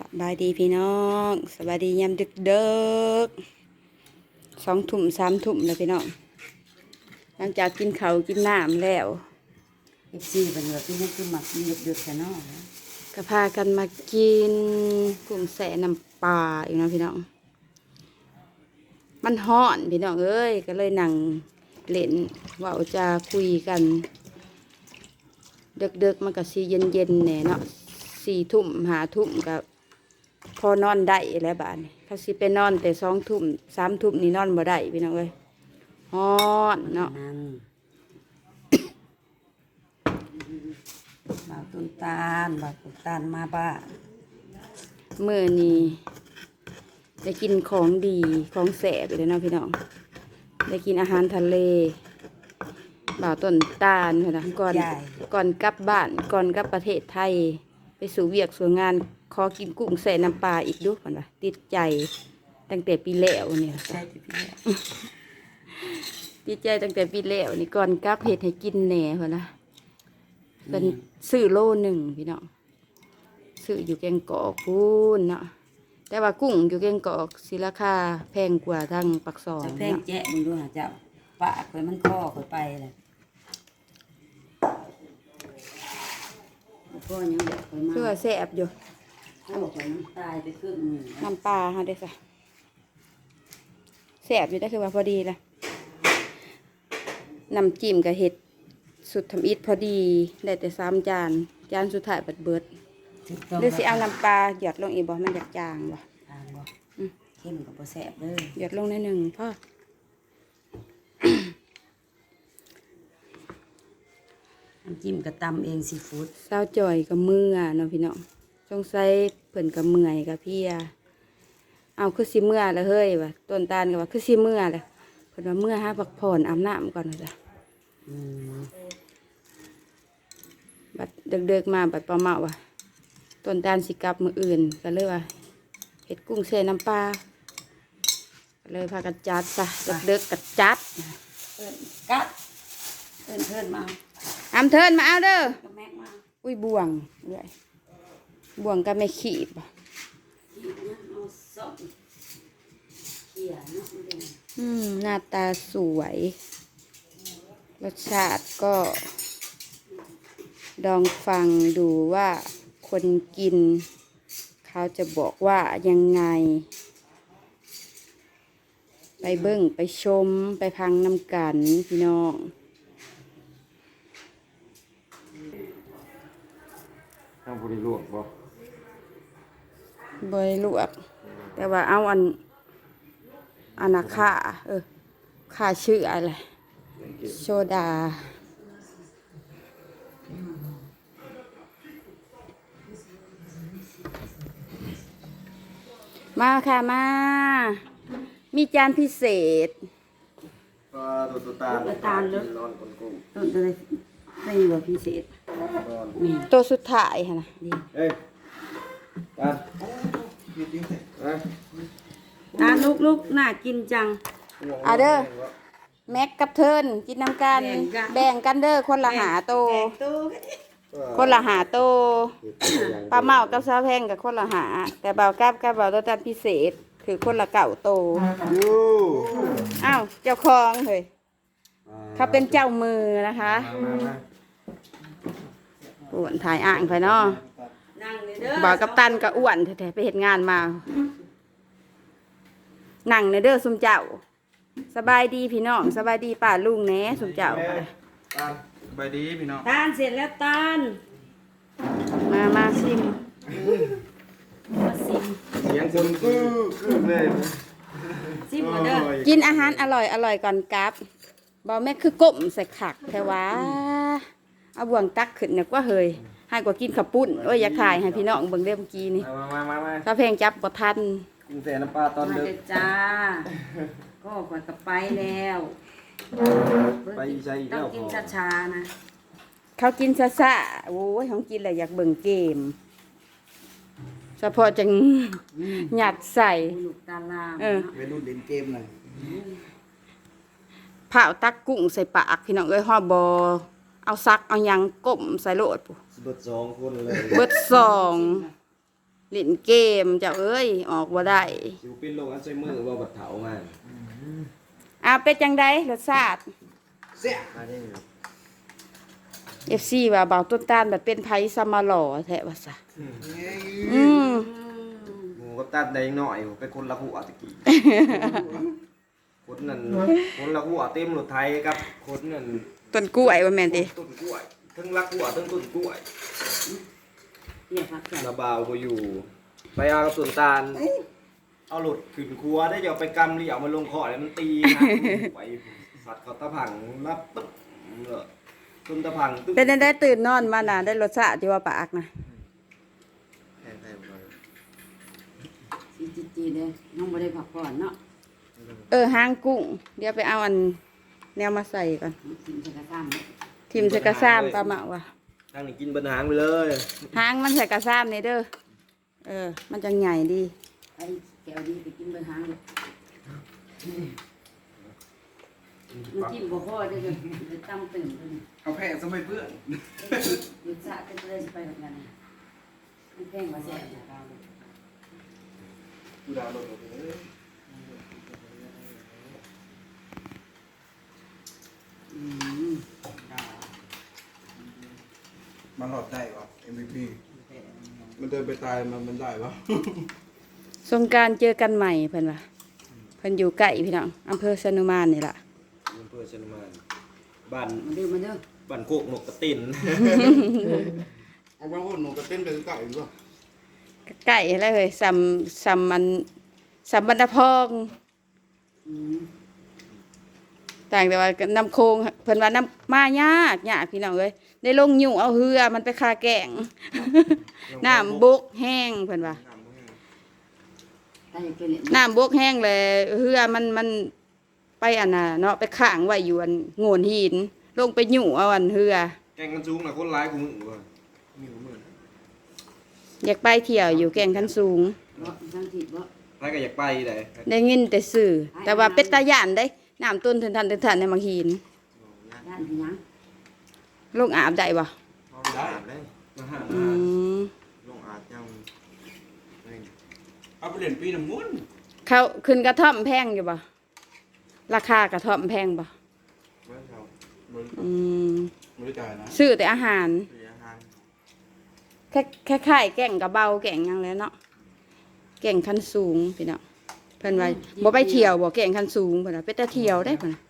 สบายดีพี่น้องสบายดียามดึกเดิกสองถุ่มสามถุ่มแล้วพี่น้องหลังจากกินเขาวกินน้ำแล้วเอฟซีเป็นแบบที่นั่นคือหมักมีเดือดๆกันเนาะก็พากันมากินกลุ่มแสน้ำปลาอีกเนาะพี่น้อง มันฮ้อนพี่น้องเอ้ยก็เลยนั่งเล่นเว่าจะคุยกันเดึกๆมันก็สีเย็นๆแหน่เนาะสี่ทุ่มหาทุ่มกับ พอนอนได้แล้วบาดนี้ถ้าสิไปนอนแต่สองทุ่มสามทุ่มนี่นอนบ่ได้พี่น้องเอ้ยฮ้อนเนาะนั่นบ่าวต้นตาลบ่าวต้นตาลมาบ้าเมื่อนี้ได้กินของดีของแสบเลยเนาะพี่น้อง ได้กินอาหารทะเลบ่าวต้นตาลเพิ่นนะก่อนใหญ่ก่อนกลับบ้านก่อนกลับประเทศไทย ไปสู่เวียกสู่งาน ขอกินกุ้งใส่น้ำปลาอีกดูก่อนว่าติดใจตั้งแต่ปีแล้วเนี่ยใช่ที่พี่แหละติดใจตั้งแต่ปีแล้วนี่ก่อนกลับเฮ็ดให้กินแหน่เพิ่นนะเป็นซื้อโลหนึ่งพี่น้องซื้ออยู่แกงกอกพูนเนาะแต่ว่ากุ้งอยู่แกงกอกสิราคาแพงกว่าทางปักซองจะแพงเนาะแจ๊ะมึงดูหาเจ้าปะคอยมันคอคอยไปเลยแล้วก็ยังเด็กคอยมาคือว่าแซ่บอยู่ เขาบอกว่าน้ำตายไปครึ่งหนึ่งน้ำปลาฮะเด้อค่ะแซ่บอยู่ได้อคือว่าพอดีละน้ำจิ้มกับเห็ดสุดทำอิดพอดี ได้แต่สามจาน จานสุดท้ายเบิดเบิดถูกต้องหรือสิเอาน้ำปลาหยอดลงอีกบ่มันอยากจางบ่ทานบ่อืมเข้มกับบ่แซ่บเด้อหยอดลงในหนึ่งพ่อน้ำจิ้มกระตำเองซีฟู้ดเศร้าจ่อยกับมือเนาะพี่น้อง สงสัยเพิ่นกับเมื่อยกับพี่อะเอาคือสิเมื่อแล้วเฮ้ยว่ะต้นตาลก็ว่าคือสิเมื่อเลยเพิ่นว่าเมื่อหาพักผ่อนอาบน้ำก่อนว่าจ้ะอืมบัดเด็กๆมาบัดปลาเมาว่ะต้นตาลสิกลับมืออื่นก็เลยว่าเห็ดกุ้งเส้นน้ำปลาก็เลยพากันจัดซะเด็กๆกัจัดเอิ้นกัดเอิ้นเพิ่นมาอำเทินมาเอาเด้อก็แม็กมาอุ้ยบ่วงเรื่อย บ่วงก็ไม่ขีดบ่ที่นั่นเอาส้มเขี่ยเนาะมันเป็นอืม หน้าตาสวย รสชาติก็ลองฟังดูว่าคนกิน เขาจะบอกว่ายังไง ไปเบิ้งไปชมไปพังน้ำกันพี่น้องทางบริลวกบ่ บริลวก แต่ว่าเอาอัน อันนาค่าเออค่าชื่ออะไร โซดา มาค่ะมา มีจานพิเศษปลาตัวตัวตาลตัวตาลเด้อนอนคนกุ้งต้นเลยไม่ว่าพิเศษนอนนี่ตัวสุดท้ายค่ะนะดีเอ้ ตาลูกลูกน่ากินจังเอาเด้อ แม็กกับเทิร์นกินน้ำกัน แบ่งกัน แบ่งกันเด้อคนละหาโต แตกตู้คนละหาโตปลาเมากับซาแพงกับคนละหา แต่เบากับกับเบาตัวจานพิเศษ คือคนละเก่าโต ยูอ้าวเจ้าของเฮ้ยเขาเป็นเจ้ามือนะคะมามาอ้วนถ่ายอ่างไปเนาะ นั่งเลยเด้อบ่าวกับตันก็อ้วนแท้ๆไปเห็นงานมา นั่งในเด้อสุมเจ้า สบายดีพี่น้องสบายดีป้าลุงแหน่สุมเจ้าตาลสบายดีพี่น้องตาลเสร็จแล้วตาลมามาชิมมาซิมเสียงคนคือคือเลยนะซิมมาเด้อโอ้ยกินอาหารอร่อยอร่อยก่อนกลับบ่แม่คือก้มใส่ขักแค่ว่าเอาบ่วงตักขึ้นเนี่ยกว่าเฮย ให้กว่ากินข้าวปุ้นโอ้ยอย่าขายให้พี่น้องเบิ่งเด้อเมื่อกี้นี่มามามามาถ้าเพลงจับบ่ทันกุ้งแต่น้ำปลาตอนมาดึกเด้อจ้า ก็ขวัญกับไปแล้วไปใส่อีกต้แล้องวกินพอช้าๆนะเขากินซะซะโอ้ยเขากินแล้วอยากเบิ่งเกมเฉพาะจังหยัดใส่ ลูกตาลามเออเนาะไปดูเล่นเกมหน่อยเผาตักกุ้งใส่ปากพี่น้องเอ้ยฮอบบอ เอาซักเอาหยังก้มใส่โลดปุ๊เบิดสองคนเลยเบิดสองเล่นเกมเจ้าเอ้ยออกบ่ได้สิวเป็นโรคอัลไซเมอร์ว่าบัดเถามาอ้าวเป็นจังไดรสชาติเสียมาได้ FC ว่าเบาต้นตาลแบบเป็นไผซะมาหล่อแท้ว่าซะอืมหมูก็ตัดได้หน่อยไปคนละหัวตะกี้คนนั้นคนละหัวเต็มรถไทยครับคนนั้น ต้นกล้วยว่าแม่นติต้นกล้วยทั้งละหัวทั้งต้นกล้วยเนี่ยพักใส่ระบาวบ่อยู่ไปเอากับต้นตาลเอาหลุดขึ้นครัวได้จะเอาไปกำเหลี่ยวมาลงคอแล้วมันตีนะไปสัตว์เขาตะผังรับปึ๊บเลยต้นตะผังตึ๊บเป็นจังไดตื่นนอนมาน่ะได้รสชาติที่ว่าปากนะสีจีจีเลยน้องไม่ได้พักผ่อนเนาะเออหางกุ้ง เดี๋ยวไปเอาอัน แนวมาใส่ก่อนกินจะกระซ้ำเนี่ยทิมใส่กระซ้ำปลาหมาว่ะทางนี้กินบนหางไปเลยหางมันใส่กระซ้ำนี่เด้อเออ มันจังใหญ่ดีไอ้แก้วดีไปกินเบนหางเลยมันกินบ่พอจะจะจะตั้มตื่นเลยเอาแพงสมัยเพื่อนรสชาติจะเลยไปแบบนั้นมันแพงกว่าแซ่บนะครับกูดาวน์โหลดเลย อืม มันหลอดได้ปะ MVP มันเดินไปตายมันมันได้ปะสงกรารเจอกันใหม่เพิ่นว่าเพิ่นอยู่ใกล้พี่น้องอำเภอสนุมานนี่ล่ะอำเภอชนมานบ้านมาเด้อมาเด้อบ้านโคกนกกระติน เอาบางคนหนูก็เต้นไปไก่ด้วยใกล้แล้วเฮ้ยสัมสัมมันสัมบรรณพองอืมต่างแต่ว่าน้ำโคงเพิ่นว่าน้ำมายากยากพี่น้องเอ้ย ได้ลงยุ่งเอาเหือมันไปคาแกงน้ำบกแห้งเพิ่นว่าถ้าอยากกินเนี่ยน้ำบกแห้งเลยเหือมันมันไปอันน่ะเนาะไปข้างไว้อยู่อันโงนหิน ลงไปหยู่เอาอันเหือแกงกันสูงนะคนร้ายกูมึงว่ะมีหัวมืออยากไปเที่ยวอยู่แก่งคันสูงบ่ทั้งที่บ่ใครก็อยากไปเลยได้ยินแต่สื่อแต่ว่าเป็ดตาย่านได้น้ำต้นถึงทันถึงทันในบางหินย่านที่หยัง ลงอาบได้บ่ได้มาหาอืมลงอาจยังเอาไปเล่นปีน้ำมุนเขาขึ้นกระท่อมแพงอยู่บ่ราคากระท่อมแพงบ่บริอืมบริการนะซื้อแต่อาหาร เสียหางแค่แค่ค่ายแก่งกระเบาแก่งหยังแล้วเนาะแก่งคันสูงพี่เนาะเพิ่นว่าบ่ไปเที่ยวบ่แก่งคันสูงเพิ่นน่ะไปแต่เที่ยวได้เพิ่นน่ะ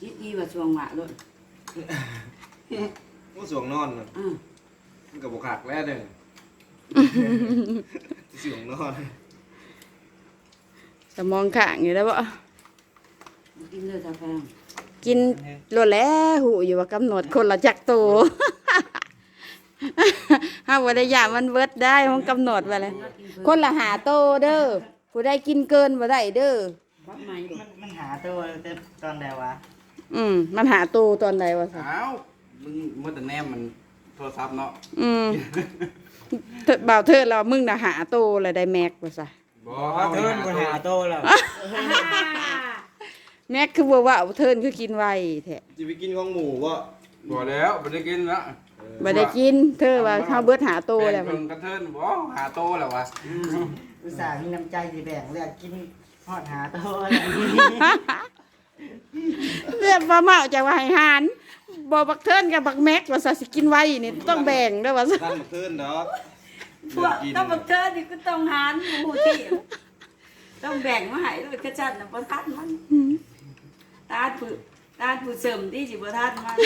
คิดดีว่าช่วงหวะโล ดก็สวงนอนน่ะอือมันกับบกหักแล้วเด้อสวงนอนสมองข้างอยู่แล้วบ่กินเลยตาแพงกินโลดแล้วหูอยู่ว่ากำหนดคนละจักโตเฮาบ่ได้ยามมันเบิดได้ห้องกำหนดไว้เลยคนละหาโตเด้อผู้ใดกินเกินบ่ได้เด้อปั๊บใหม่ลูกมันมันหาตัวตอนใดวะ อืม มันหาโตตอนใดวะซะอ้าวมึงเมื่อแต่แนมมันโทรศัพท์เนาะอืมเถิดบ่าวเทิดเรามึงน่ะหาโตเลยได้แม็กว่าซะบออ๋อเทิร์นคนหาตัวแล้วแม็กคือบ่ว่าเทินคือกินไวแท้จะไปกินของหมูวะบอกแล้วไม่ได้กินละบ่ได้กิน เธอว่าเฮาเบิดหาโตแล้วเพิ่นกระเทินบอหาโตแล้ววะอุตส่าห์มีน้ำใจสิแบ่งเลือกกินฮอดหาตัว เรียกบ่เมาจากว่าให้หารบ่บักเทินกับบักแม็กว่าซะสิกินไวนี่ต้องแบ่งเด้อว่าซะท่านมาเทินดอกพวกต้องบักเทิดนี่ก็ต้องหารหมูที่ต้องแบ่งมาให้ด้วยกระจัดน่ะบ่ทันมันตาดผู้ตาดผู้เสริมที่สิบ่ทันมัน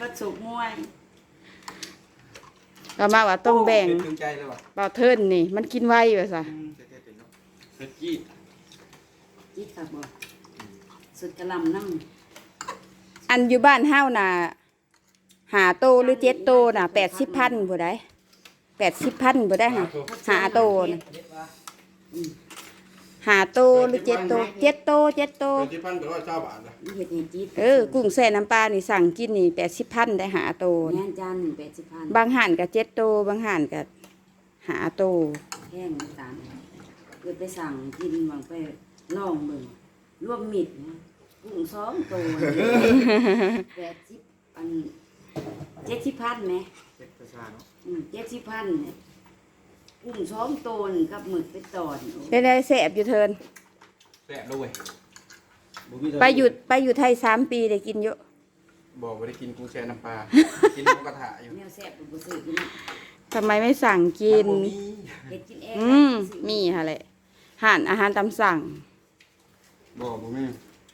ประสบมวยก็มาว่าต้องแบ่งเป็นถึงใจเลยวะบ่าวเทินนี่ มันกินไวว่าซะเซ็กกี้ จิตครับบ่สุดกระหลำน้ำอันอยู่บ้านเฮาน่ะหาโตหรือเจ็ดโตน่ะ80,000บ่ได้80,000บ่ได้หาหาโตน่ะหาโตหรือเจ็ดโตเจ็ดโตเจ็ดโตเป็นที่พันแปลว่าเจ้าบาทนะเฮ็ดให้จิตเออกุ้งแซ่น้ำปลานี่สั่งกินนี่80,000ได้หาโตแม่นี่นจานหนึ่งแปดสิบพันบางห่านก็เจ็ดโตบางห่านก็หาโตแห้งตามเกิดไปสั่งกินบางไป ลองเบิ่งรวมมิดนะกุ้งสองตัวแปดสิบอันเจ็ดสิบพันไหมเจ็ดประชาเนาะอืมเจ็ดสิบพันเนี่ยกุ้งช้อมโตนกับหมึกเป็นตอนโอ้เป็นได้แสบอยู่เทินแซ่บด้วยบ่มีเท่าไปอยู่ไปอยู่ไทยสามปีได้กินเยอะบอกว่าได้กินกุ้งแช่น้ำปลา กินหมูกระทะอยู่แนวแซ่บบุษือกินทำไมไม่สั่งกิน บ่มี เฮ็ดกินเองอืมมีฮะแหละหานอาหารตามสั่ง บอกผมมี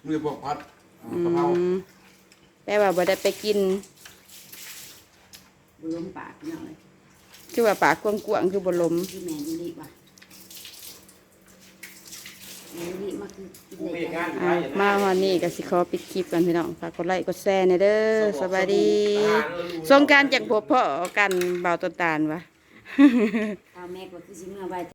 มือพวกพัดอ่าอืกะเพรามแต่ว่าบ่ได้ไปกิน บุลมปากหน่อยคือว่าปากกวางๆคือบ่ลมที่แม่ดีดีว่ะแม่ดีมาคือกินกูได้เฮ็ดงานอยู่ไทอะยอะนะมาวันนี้ก็สิขอปิดคลิปกันพี่น้องฝากกดไลค์กดแชร์ในเด้อสบายดีสงกรารจากพบพ่อกันเบาต้นตาลวะ ข้าวแม่ก็คือสิเมื่อไว้